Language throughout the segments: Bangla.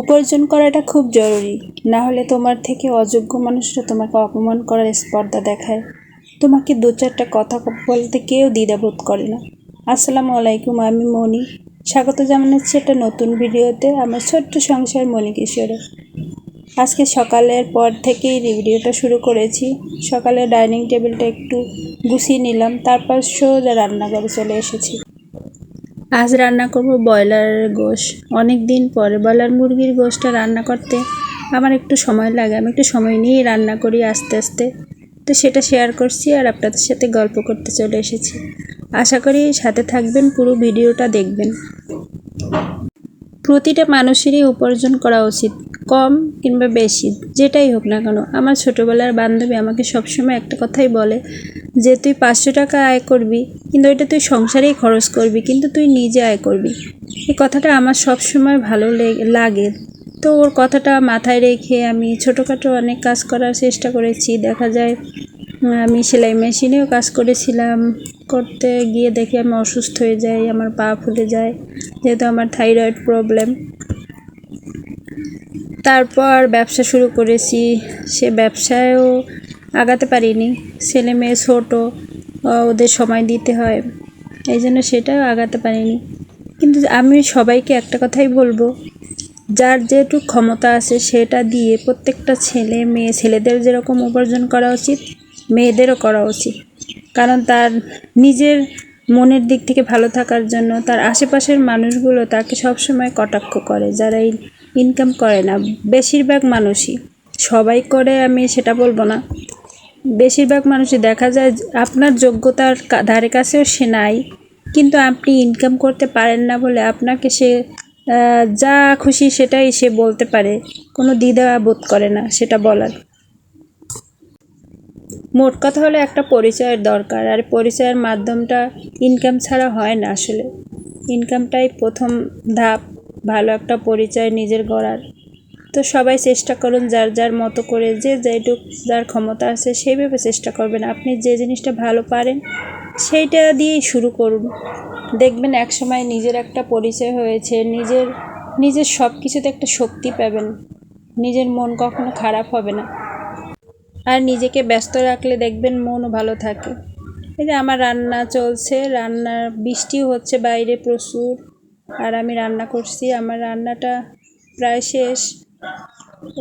উপার্জন করাটা খুব জরুরি। না হলে তোমার থেকে অযোগ্য মানুষরা তোমাকে অপমান করার স্পর্ধা দেখায়। তোমাকে দু চারটা কথা বলতে কেউ দ্বিধাবোধ করে না। আসসালামু আলাইকুম, আমি মনি। স্বাগত জানাচ্ছি একটা নতুন ভিডিওতে আমার ছোট্ট সংসার মনি কিশোরে আজকে সকালের পর থেকেই ভিডিওটা শুরু করেছি। সকালে ডাইনিং টেবিলটা একটু গুছিয়ে নিলাম, তারপর সোজা রান্নাঘরে চলে এসেছি। আজ রান্না করব ব্রয়লারের গোশ। অনেক দিন পরে ব্রয়লার মুরগির গোশটা রান্না করতে আমার একটু সময় লাগে। আমি একটু সময় নিয়েই রান্না করি আস্তে আস্তে। তো সেটা শেয়ার করছি আর আপনাদের সাথে গল্প করতে চলে এসেছি। আশা করি সাথে থাকবেন, পুরো ভিডিওটা দেখবেন। প্রতিটা মানুষেরই উপার্জন করা উচিত। কম কিংবা বেশি, যেটাই হোক না কেন, আমার ছোটোবেলার বান্ধবী আমাকে সবসময় একটা কথাই বলে যে, তুই পাঁচশো টাকা আয় করবি, কিন্তু ওইটা তুই সংসারেই খরচ করবি, কিন্তু তুই নিজে আয় করবি। এই কথাটা আমার সবসময় ভালো লাগে। তো ওর কথাটা মাথায় রেখে আমি ছোটোখাটো অনেক কাজ করার চেষ্টা করেছি। দেখা যায় আমি সেলাই মেশিনেও কাজ করেছিলাম। করতে গিয়ে দেখে আমি অসুস্থ হয়ে যাই, আমার পা ফুলে যায়, যেহেতু আমার থাইরয়েড প্রবলেম। তারপর ব্যবসা শুরু করেছি। সে ব্যবসায়ও আগাতে পারিনি। ছেলে মেয়ে ছোটো ওদের সময় দিতে হয়। এই জন্য সেটাও আগাতে পারিনি। কিন্তু আমি সবাইকে একটা কথাই বলব, যার যেটুক ক্ষমতা আছে সেটা দিয়ে প্রত্যেকটা ছেলে মেয়ে ছেলেদের যেরকম উপার্জন করা উচিত, মেয়েদেরও করা উচিত। কারণ তার নিজের মনের দিক থেকে ভালো থাকার জন্য তার আশেপাশের মানুষগুলো তাকে সবসময় কটাক্ষ করে, যারা এই ইনকাম করে না, বেশিরভাগ মানুষই। সবাই করে, আমি সেটা বলব না। বেশিরভাগ মানুষই দেখা যায় আপনার যোগ্যতার ধারে কাছেও সে নাই, কিন্তু আপনি ইনকাম করতে পারেন না বলে আপনাকে সে যা খুশি সেটাই সে বলতে পারে। কোনো দ্বিধা বোধ করে না, সেটা বলার। মোট কথা হলো একটা পরিচয়ের দরকার, আর পরিচয়ের মাধ্যমটা ইনকাম ছাড়া হয় না আসলে। ইনকামটাই প্রথম ধাপ। ভালো একটা পরিচয় নিজের গড়ার। তো সবাই চেষ্টা করুন যার যার মতো করে যে যেটুক যার ক্ষমতা আছে সেইভাবে চেষ্টা করবেন। আপনি যে জিনিসটা ভালো পারেন সেইটা দিয়েই শুরু করুন। দেখবেন একসময় নিজের একটা পরিচয় হয়েছে, নিজের নিজের সব কিছুতে একটা শক্তি পাবেন। নিজের মন কখনো খারাপ হবে না। আর নিজেকে ব্যস্ত রাখলে দেখবেন মনও ভালো থাকে। এই যে আমার রান্না চলছে, রান্নার বৃষ্টিও হচ্ছে বাইরে প্রচুর। আর আমি রান্না করছি। আমার রান্নাটা প্রায় শেষ।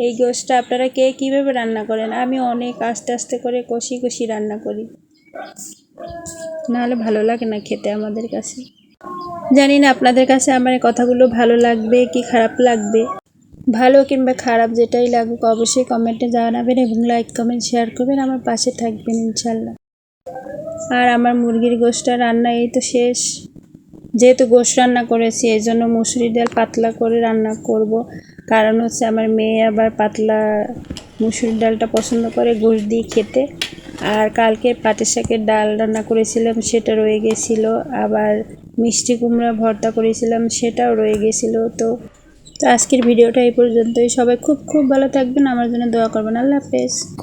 এই গোষ্ঠটা আপনারা কে কীভাবে রান্না করেন? আমি অনেক আস্তে আস্তে করে কষি কষি রান্না করি। নাহলে ভালো লাগে না খেতে আমাদের কাছে। জানি না আপনাদের কাছে আমার কথাগুলো ভালো লাগবে কি খারাপ লাগবে। ভালো কিংবা খারাপ যেটাই লাগুক অবশ্যই কমেন্টে জানাবেন এবং লাইক কমেন্ট শেয়ার করবেন। আমার পাশে থাকবেন ইনশাল্লাহ। আর আমার মুরগির গোষ্ঠটা রান্না এই তো শেষ। যেহেতু গোশ রান্না করেছি, এই জন্য মুসুরি ডাল পাতলা করে রান্না করব। কারণ হচ্ছে আমার মেয়ে আবার পাতলা মুসুরি ডালটা পছন্দ করে গোশ দিয়ে খেতে। আর কালকে পাটের শাকের ডাল রান্না করেছিলাম, সেটা রয়ে গেছিল। আবার মিষ্টি কুমড়া ভর্তা করেছিলাম, সেটাও রয়ে গেছিল। তো তো আজকের ভিডিওটা এই পর্যন্তই। সবাই খুব খুব ভালো থাকবেন। আমার জন্য দোয়া করবেন। আল্লাহ হাফেজ।